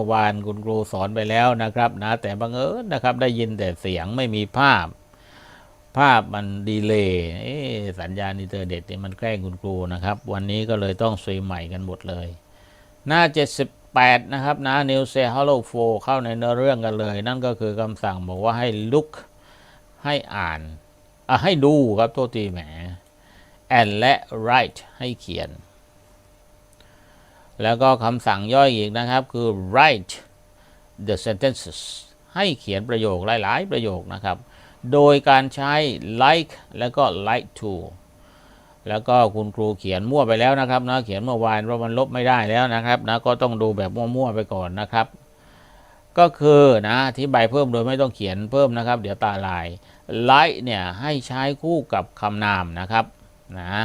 มื่อวานคุณครูสอนไปแล้วนะครับนะแต่บังเอิญนะครับได้ยินแต่เสียงไม่มีภาพ ภาพมันดีเลยเสัญญาณอินเทอร์เน็ตนี่มันแกล้งคุณครูนะครับ วันนี้ก็เลยต้องซีใหม่กันหมดเลย หน้า 78 นะครับนะ New Say Hello for เข้าในเนื้อเรื่องกันเลย นั่นก็คือคำสั่งบอกว่าให้ look ให้อ่านอะให้ดูครับโทษทีแหม and และ write ให้เขียน แล้วก็คำสั่งย่อยอีกนะครับคือ write the sentences ให้เขียนประโยคหลาย ๆ ประโยคนะครับ โดยการใช้ like แล้วก็ like to แล้วก็คุณครูเขียนมั่วไปแล้วนะครับนะเขียนเมื่อวานเพราะมันลบไม่ได้แล้วนะครับนะก็ต้องดูแบบมั่ว ๆ ไปก่อนนะครับ ก็คือนะอธิบายเพิ่มโดยไม่ต้องเขียนเพิ่มนะครับ เดี๋ยวตาลาย like เนี่ยให้ใช้คู่กับคำนามนะครับนะ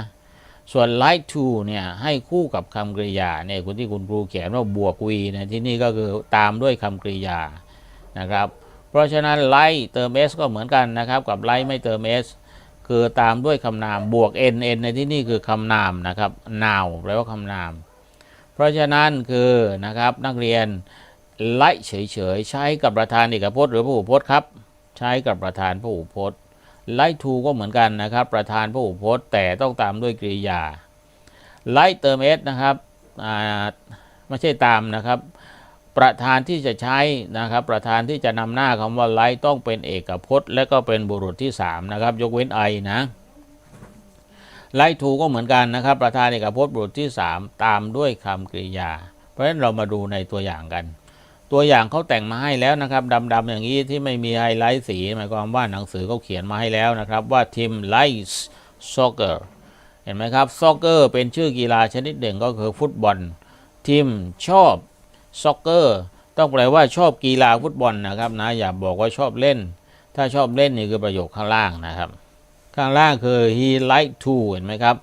ส่วน like to เนี่ยให้คู่กับคำกริยาเนี่ยคุณที่คุณครูเขียนว่าบวก v นะที่นี่ก็คือตามด้วยคำกริยานะครับ เพราะฉะนั้น like เติม s ก็เหมือนกันนะครับ กับ like ไม่เติม s คือตามด้วยคำนามบวก n n ในที่นี่คือคำนามนะครับ now แปลว่าคำนาม เพราะฉะนั้นคือนะครับนักเรียนไล่เฉยๆใช้กับประธานเอกพจน์หรือพหูพจน์ครับ ใช้กับประธานพหูพจน์ ไล่ทูก็เหมือนกันนะครับ ประธานพหูพจน์แต่ต้องตามด้วยกริยาไล่เติมเอสนะครับอ่าไม่ใช่ตามนะครับ ประธานที่จะใช้นะครับ ประธานที่จะนำหน้าคำว่าไลท์ต้องเป็นเอกพจน์ และก็เป็นบุรุษที่ 3 นะครับ ยกเว้นไอนะไลท์ทูก็เหมือนกันนะครับ ประธานเอกพจน์บุรุษที่ 3 ตามด้วยคำกริยา เพราะฉะนั้นเรามาดูในตัวอย่างกัน ตัวอย่างเขาแต่งมาให้แล้วนะครับดำๆอย่างนี้ที่ไม่มีไฮไลท์สี หมายความว่าหนังสือเขาเขียนมาให้แล้วนะครับ ว่าทีม likes soccer เห็นไหมครับ soccer เป็นชื่อกีฬาชนิดหนึ่งก็คือฟุตบอลทีมชอบ soccer ต้องแปลว่าชอบกีฬาฟุตบอลนะครับนะอย่าบอกว่าชอบเล่น ถ้าชอบเล่นนี่คือประโยคข้างล่างนะครับ ข้างล่างคือ he like to เห็นไหมครับ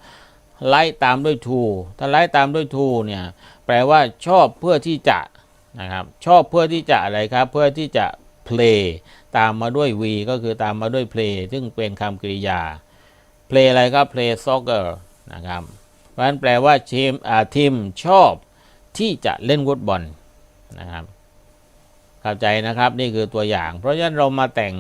like ตามด้วย to ถ้า like ตามด้วย to เนี่ยแปลว่าชอบเพื่อที่จะ นะครับชอบเพื่อที่จะอะไรครับ เพื่อที่จะ play ตามมาด้วย v ก็คือตามมาด้วย play ซึ่งเป็นคำกริยา play อะไรครับ play soccer นะครับเพราะฉะนั้นแปลว่าทีมอ่าทีมชอบที่จะเล่นฟุตบอลนะครับเข้าใจนะครับนี่คือตัวอย่าง เพราะฉะนั้นเรามาแต่ง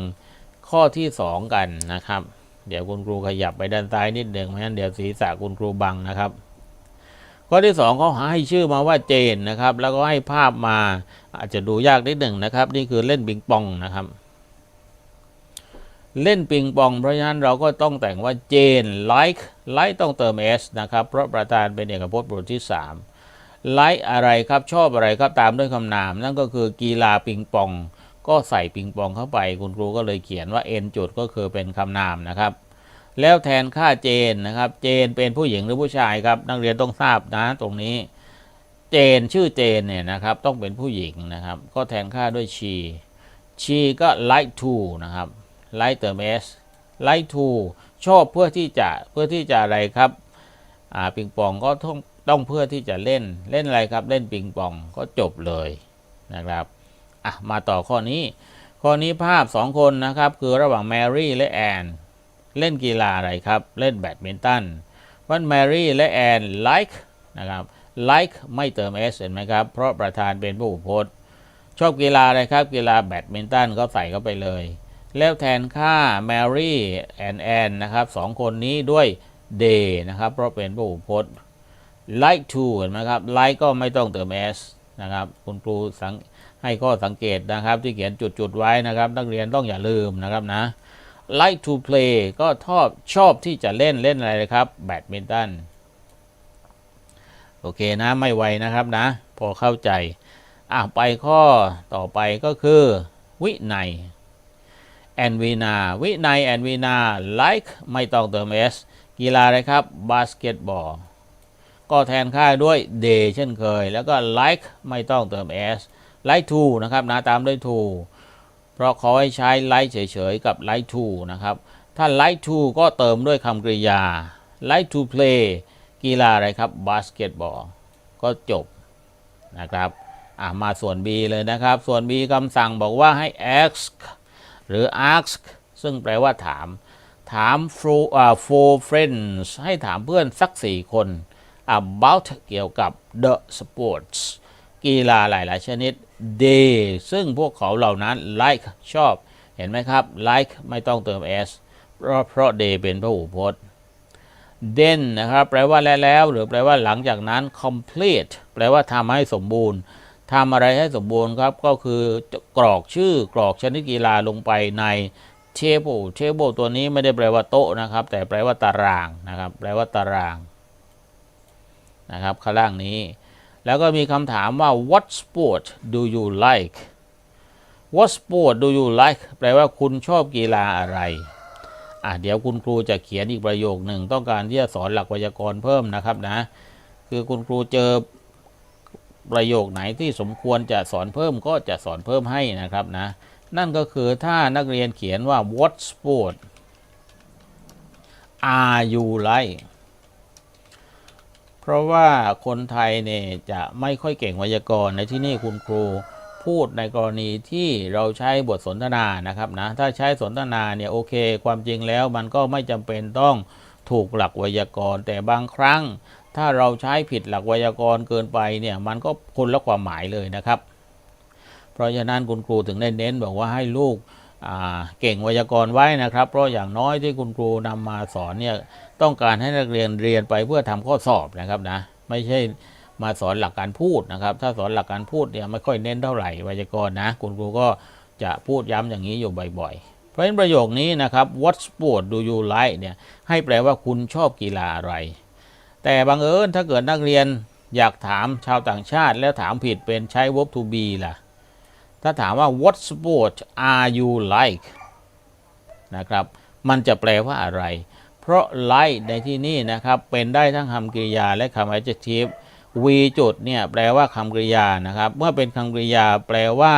ข้อที่ 2 กันนะครับ เดี๋ยวคุณครูขยับไปด้านซ้ายนิดหนึ่งไม่งั้นเดี๋ยวศีรษะคุณครูบังนะครับ ข้อที่2เขาให้ชื่อมาว่าเจนนะครับ แล้วก็ให้ภาพมาอาจจะดูยากนิดหนึ่งนะครับ นี่คือเล่นปิงปองนะครับ เล่นปิงปอง เพราะฉะนั้นเราก็ต้องแต่งว่าเจน like like ต้องเติม s นะครับ เพราะประธานเป็นเอกพจน์บุรุษที่ 3 like อะไรครับชอบอะไรครับตามด้วยคำนาม นั่นก็คือกีฬาปิงปอง ก็ใส่ปิงปองเข้าไป คุณครูก็เลยเขียนว่า n จุดก็คือเป็นคำนามนะครับ แล้วแทนค่าเจนนะครับ เจนเป็นผู้หญิงหรือผู้ชายครับ นักเรียนต้องทราบนะตรงนี้ เจนชื่อเจนเนี่ยนะครับ ต้องเป็นผู้หญิงนะครับ ก็แทนค่าด้วย she she ก็ like to นะครับ like เติม s like to ชอบเพื่อที่จะเพื่อที่จะอะไรครับอ่าปิงปองก็ต้องต้องเพื่อที่จะเล่นเล่นอะไรครับเล่นปิงปองก็จบเลยนะครับอะมาต่อข้อนี้ ข้อนี้ภาพสองคนนะครับ คือระหว่างแมรี่และแอน เล่นกีฬาอะไรครับ เล่นแบดมินตันวันแมรี่และแอน like นะครับ like ไม่เติม s เห็นไหมครับ เพราะประธานเป็นผู้พจน์ชอบกีฬาอะไรครับ กีฬาแบดมินตันก็ใส่เข้าไปเลย แล้วแทนค่า Mary and Anne นะครับสองคนนี้ด้วย they นะครับ เพราะเป็นผู้พจน์ like to เห็นไหมครับ like ก็ไม่ต้องเติม s นะครับ คุณครูสังให้ข้อสังเกตนะครับ ที่เขียนจุดๆไว้นะครับ นักเรียนต้องอย่าลืมนะครับนะ like to play ก็ชอบชอบที่จะเล่นเล่นอะไรครับแบดมินตันโอเคนะไม่ไวนะครับนะ พอเข้าใจ อะไปข้อต่อไปก็คือ วินัยแอนวีนาวินัยแอนวีนา like ไม่ต้องเติม s กีฬาอะไรครับบาสเกตบอลก็แทนค่าด้วย day เช่นเคย แล้วก็ like ไม่ต้องเติม s like to นะครับนะตามด้วย to เพราะเขาให้ใช้ like เฉยๆ กับ like to นะครับ ถ้า like to ก็เติมด้วยคำกริยา like to play กีฬาอะไรครับบาสเกตบอลก็จบนะครับมาส่วน B เลยนะครับ ส่วน B คำสั่งบอกว่าให้ ask หรือ ask ซึ่งแปลว่าถาม ถาม for, uh, for friends ให้ถามเพื่อนสักสี่คน about เกี่ยวกับ the sports กีฬาหลาย ๆ ชนิด they ซึ่งพวกเขาเหล่านั้น like ชอบ เห็นไหมครับ like ไม่ต้องเติม s เพราะเพราะ they เป็นพหูพจน์ then นะครับแปลว่าแล้วแล้ว หรือแปลว่าหลังจากนั้น complete แปลว่าทำให้สมบูรณ์ทำอะไรให้สมบูรณ์ครับ ก็คือกรอกชื่อกรอกชนิดกีฬาลงไปใน table table ตัวนี้ไม่ได้แปลว่าโต๊ะนะครับ แต่แปลว่าตารางนะครับ แปลว่าตารางนะครับข้างล่างนี้ แล้วก็มีคำถามว่า what sport do you like what sport do you like แปลว่าคุณชอบกีฬาอะไรอะเดี๋ยวคุณครูจะเขียนอีกประโยคหนึ่งต้องการที่จะสอนหลักไวยากรณ์เพิ่มนะครับนะ คือคุณครูเจอประโยคไหนที่สมควรจะสอนเพิ่มก็จะสอนเพิ่มให้นะครับนะ นั่นก็คือถ้านักเรียนเขียนว่า what sport are you like เพราะว่าคนไทยเนี่ยจะไม่ค่อยเก่งไวยากรณ์ในที่นี่คุณครูพูดในกรณีที่เราใช้บทสนทนานะครับนะถ้าใช้สนทนาเนี่ยโอเค ความจริงแล้วมันก็ไม่จำเป็นต้องถูกหลักไวยากรณ์แต่บางครั้ง ถ้าเราใช้ผิดหลักไวยากรณ์เกินไปเนี่ยมันก็คนละความหมายเลยนะครับ เพราะฉะนั้นคุณครูถึงได้เน้นบอกว่าให้ลูก เก่งไวยากรณ์ไว้นะครับ เพราะอย่างน้อยที่คุณครูนำมาสอนเนี่ยต้องการให้นักเรียนเรียนไปเพื่อทำข้อสอบนะครับนะไม่ใช่มาสอนหลักการพูดนะครับ ถ้าสอนหลักการพูดเนี่ยไม่ค่อยเน้นเท่าไหร่ไวยากรณ์นะ คุณครูก็จะพูดย้ำอย่างนี้อยู่บ่อยๆ เพราะฉะนั้นประโยคนี้นะครับ what sport do you like เนี่ยให้แปลว่าคุณชอบกีฬาอะไร แต่บังเอิญถ้าเกิดนักเรียนอยากถามชาวต่างชาติแล้วถามผิดเป็นใช้ verb to be ล่ะ ถ้าถามว่า what sport are you like นะครับ มันจะแปลว่าอะไร เพราะ like ในที่นี่นะครับ เป็นได้ทั้งคำกริยาและคำ adjective v จุดเนี่ยแปลว่าคำกริยานะครับ เมื่อเป็นคำกริยาแปลว่า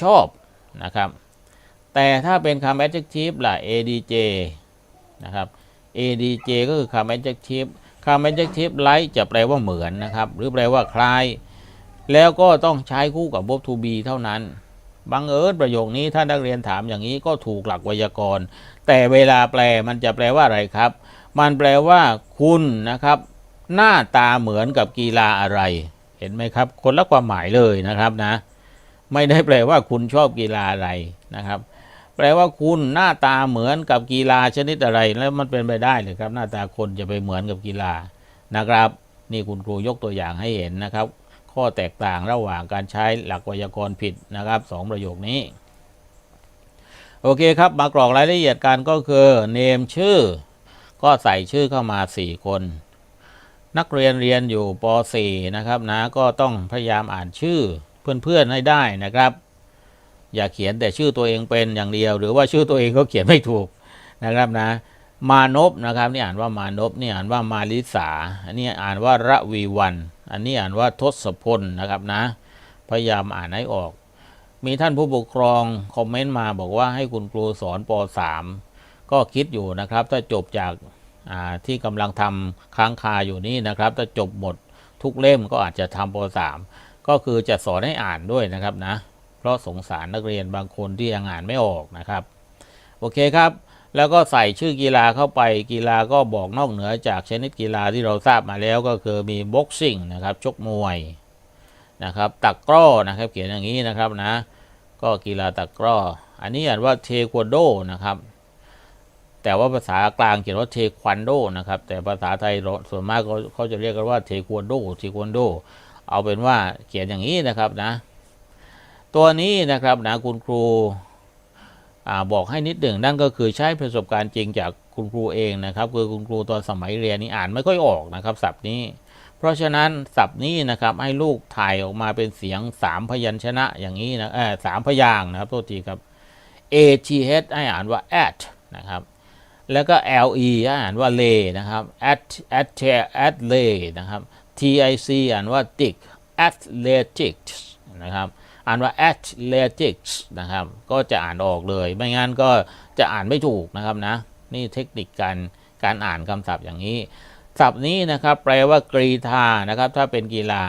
ชอบนะครับ แต่ถ้าเป็นคำ adjective ล่ะ adj นะครับ adj ก็คือคำ adjective คำ adjective like จะแปลว่าเหมือนนะครับ หรือแปลว่าคล้าย แล้วก็ต้องใช้คู่กับ verb to be เท่านั้นบังเอิญประโยคนี้ถ้านักเรียนถามอย่างนี้ก็ถูกหลักไวยากรณ์ แต่เวลาแปลมันจะแปลว่าอะไรครับ มันแปลว่า คุณนะครับ หน้าตาเหมือนกับกีฬาอะไร เห็นไหมครับ คนละความหมายเลยนะครับนะ ไม่ได้แปลว่าคุณชอบกีฬาอะไรนะครับ แปลว่าคุณหน้าตาเหมือนกับกีฬาชนิดอะไร แล้วมันเป็นไปได้เลยครับ หน้าตาคนจะไปเหมือนกับกีฬานะครับ นี่คุณครูยกตัวอย่างให้เห็นนะครับ ข้อแตกต่างระหว่างการใช้หลักไวยากรณ์ผิดนะครับสองประโยคนี้ โอเคครับ มากรอกรายละเอียดกันก็คือ name ชื่อ ก็ใส่ชื่อเข้ามา 4 คน นักเรียนเรียนอยู่ป .4 นะครับนะก็ต้องพยายามอ่านชื่อเพื่อนๆให้ได้นะครับ อย่าเขียนแต่ชื่อตัวเองเป็นอย่างเดียว หรือว่าชื่อตัวเองก็เขียนไม่ถูกนะครับนะมานพนะครับนี่อ่านว่ามานพนี่อ่านว่ามาลิสาอันนี้อ่านว่าระวีวัน อันนี้อ่านว่าทศพลนะครับนะ พยายามอ่านให้ออก มีท่านผู้ปกครองคอมเมนต์มาบอกว่าให้คุณครูสอนป .3 ก็คิดอยู่นะครับ ถ้าจบจากาที่กำลังทำค้างคาอยู่นี่นะครับ ถ้าจบหมดทุกเล่มก็อาจจะทำป .3 ก็คือจะสอนให้อ่านด้วยนะครับนะ เพราะสงสารนักเรียนบางคนที่ยังอ่านไม่ออกนะครับ โอเคครับ แล้วก็ใส่ชื่อกีฬาเข้าไปกีฬาก็บอกนอกเหนือจากชนิดกีฬาที่เราทราบมาแล้วก็คือมีบ็อกซิ่งนะครับชกมวยนะครับตักกร้อนะครับเขียนอย่างนี้นะครับนะก็กีฬาตักกร้ออันนี้อ่านว่าเทควันโดนะครับแต่ว่าภาษากลางเขียนว่าเทควันโดนะครับแต่ภาษาไทยส่วนมากเขาเขาจะเรียกกันว่าเทควันโดเทควันโด เอาเป็นว่าเขียนอย่างนี้นะครับนะตัวนี้นะครับนะคุณครู บอกให้นิดหนึ่งนั่นก็คือใช้ประสบการณ์จริงจากคุณครูเองนะครับ คือคุณครูตอนสมัยเรียนนี่อ่านไม่ค่อยออกนะครับศัพท์นี้ เพราะฉะนั้นศัพท์นี้นะครับให้ลูกถ่ายออกมาเป็นเสียงสามพยัญชนะอย่างนี้นะเออสามพยางนะครับโทษทีครับ A T H ให้อ่านว่า at นะครับ แล้วก็ L E ให้อ่านว่า lay นะครับ at at at lay นะครับ T I C อ่านว่า tick athletics นะครับ อ่านว่า athletics นะครับ ก็จะอ่านออกเลย ไม่งั้นก็จะอ่านไม่ถูกนะครับนะ นี่เทคนิคการการอ่านคำศัพท์อย่างนี้ ศัพท์นี้นะครับแปลว่ากรีธานะครับ ถ้าเป็นกีฬา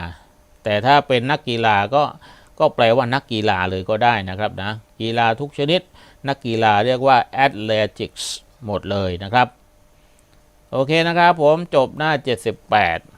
แต่ถ้าเป็นนักกีฬาก็ก็แปลว่านักกีฬาเลยก็ได้นะครับนะ กีฬาทุกชนิด นักกีฬาเรียกว่า athletics หมดเลยนะครับ โอเคนะครับผมจบหน้า 78